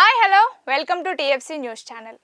Hi hello welcome to TFC news channel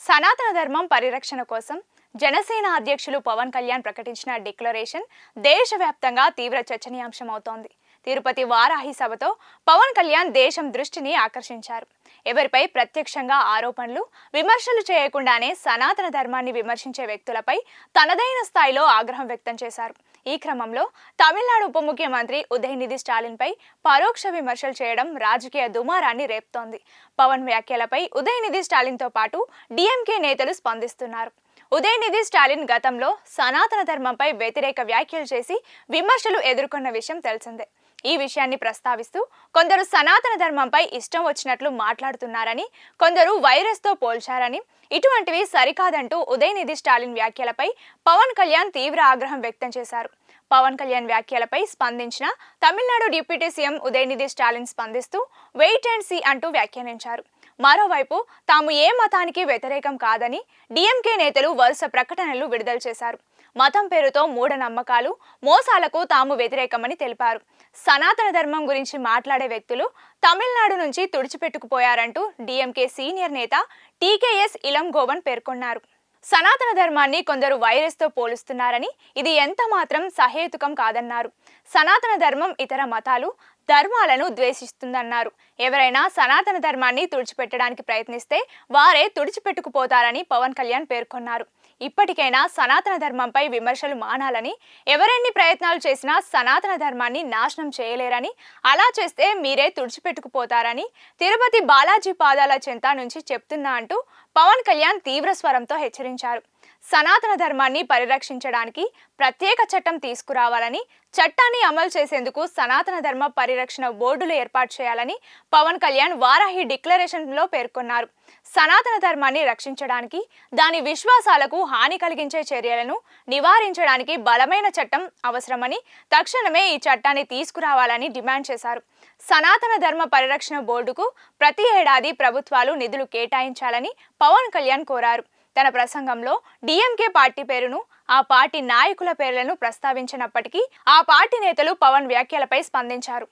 సనాతన ధర్మం పరిరక్షణ కోసం జనసేన అధ్యక్షులు పవన్ కళ్యాణ్ ప్రకటించిన డిక్లరేషన్ దేశవ్యాప్తంగా తీవ్ర చర్చనీయాంశం అవుతోంది తిరుపతి వారాహి సభతో పవన్ కళ్యాణ్ దేశం దృష్టిని ఆకర్షించారు. ఎవరిపై ప్రత్యక్షంగా ఆరోపణలు విమర్శలు చేయకుండానే సనాతన ధర్మాన్ని విమర్శించే వ్యక్తులపై తనదైన స్థాయిలో ఆగ్రహం వ్యక్తం చేశారు. ఈ క్రమంలో తమిళనాడు ఉప ముఖ్యమంత్రి ఉదయనిధి స్టాలిన్పై పరోక్ష విమర్శలు చేయడం రాజకీయ దుమారాన్ని రేపుతోంది. పవన్ వ్యాఖ్యలపై ఉదయనిధి స్టాలిన్తో పాటు డిఎంకే నేతలు స్పందిస్తున్నారు. ఉదయనిధి స్టాలిన్ గతంలో సనాతన ధర్మంపై వ్యతిరేక వ్యాఖ్యలు చేసి విమర్శలు ఎదుర్కొన్న విషయం తెలిసిందే. ఈ విషయాన్ని ప్రస్తావిస్తూ కొందరు సనాతన ధర్మంపై ఇష్టం వచ్చినట్లు మాట్లాడుతున్నారని కొందరు వైరస్తో పోల్చారని ఇటువంటివి సరికాదంటూ ఉదయనిధి స్టాలిన్ వ్యాఖ్యలపై పవన్ కళ్యాణ్ తీవ్ర ఆగ్రహం వ్యక్తం చేశారు. పవన్ కళ్యాణ్ వ్యాఖ్యలపై స్పందించిన తమిళనాడు డిప్యూటీ సీఎం ఉదయనిధి స్టాలిన్ స్పందిస్తూ వెయిట్ అండ్ సీ అంటూ వ్యాఖ్యానించారు. మరోవైపు తాము ఏ మతానికి వ్యతిరేకం కాదని డిఎంకే నేతలు వరుస ప్రకటనలు విడుదల చేశారు. మతం పేరుతో మూఢనమ్మకాలు మోసాలకు తాము వ్యతిరేకమని తెలిపారు. సనాతన ధర్మం గురించి మాట్లాడే వ్యక్తులు తమిళనాడు నుంచి తుడిచిపెట్టుకుపోయారంటూ డిఎంకే సీనియర్ నేత టీకేఎస్ ఇలం గోవన్ పేర్కొన్నారు. సనాతన ధర్మాన్ని కొందరు వైరస్తో పోలుస్తున్నారని ఇది ఎంత మాత్రం సహేతుకం కాదన్నారు. సనాతన ధర్మం ఇతర మతాలు ధర్మాలను ద్వేషిస్తుందన్నారు. ఎవరైనా సనాతన ధర్మాన్ని తుడిచిపెట్టడానికి ప్రయత్నిస్తే వారే తుడిచిపెట్టుకుపోతారని పవన్ కళ్యాణ్ పేర్కొన్నారు. ఇప్పటికైనా సనాతన ధర్మంపై విమర్శలు మానాలని ఎవరెన్ని ప్రయత్నాలు చేసినా సనాతన ధర్మాన్ని నాశనం చేయలేరని అలా చేస్తే మీరే తుడిచిపెట్టుకుపోతారని తిరుపతి బాలాజీ పాదాల చెంత నుంచి చెప్తున్నా అంటూ పవన్ కళ్యాణ్ తీవ్ర స్వరంతో హెచ్చరించారు. సనాతన ధర్మాన్ని పరిరక్షించడానికి ప్రత్యేక చట్టం తీసుకురావాలని చట్టాన్ని అమలు చేసేందుకు సనాతన ధర్మ పరిరక్షణ బోర్డులు ఏర్పాటు చేయాలని పవన్ కళ్యాణ్ వారాహి డిక్లరేషన్లో పేర్కొన్నారు. సనాతన ధర్మాన్ని రక్షించడానికి దాని విశ్వాసాలకు హాని కలిగించే చర్యలను నివారించడానికి బలమైన చట్టం అవసరమని తక్షణమే ఈ చట్టాన్ని తీసుకురావాలని డిమాండ్ చేశారు. సనాతన ధర్మ పరిరక్షణ బోర్డుకు ప్రతి ఏడాది ప్రభుత్వాలు నిధులు కేటాయించాలని పవన్ కళ్యాణ్ కోరారు. తన ప్రసంగంలో డిఎంకే పార్టీ పేరును ఆ పార్టీ నాయకుల పేర్లను ప్రస్తావించినప్పటికీ ఆ పార్టీ నేతలు పవన్ వ్యాఖ్యలపై స్పందించారు.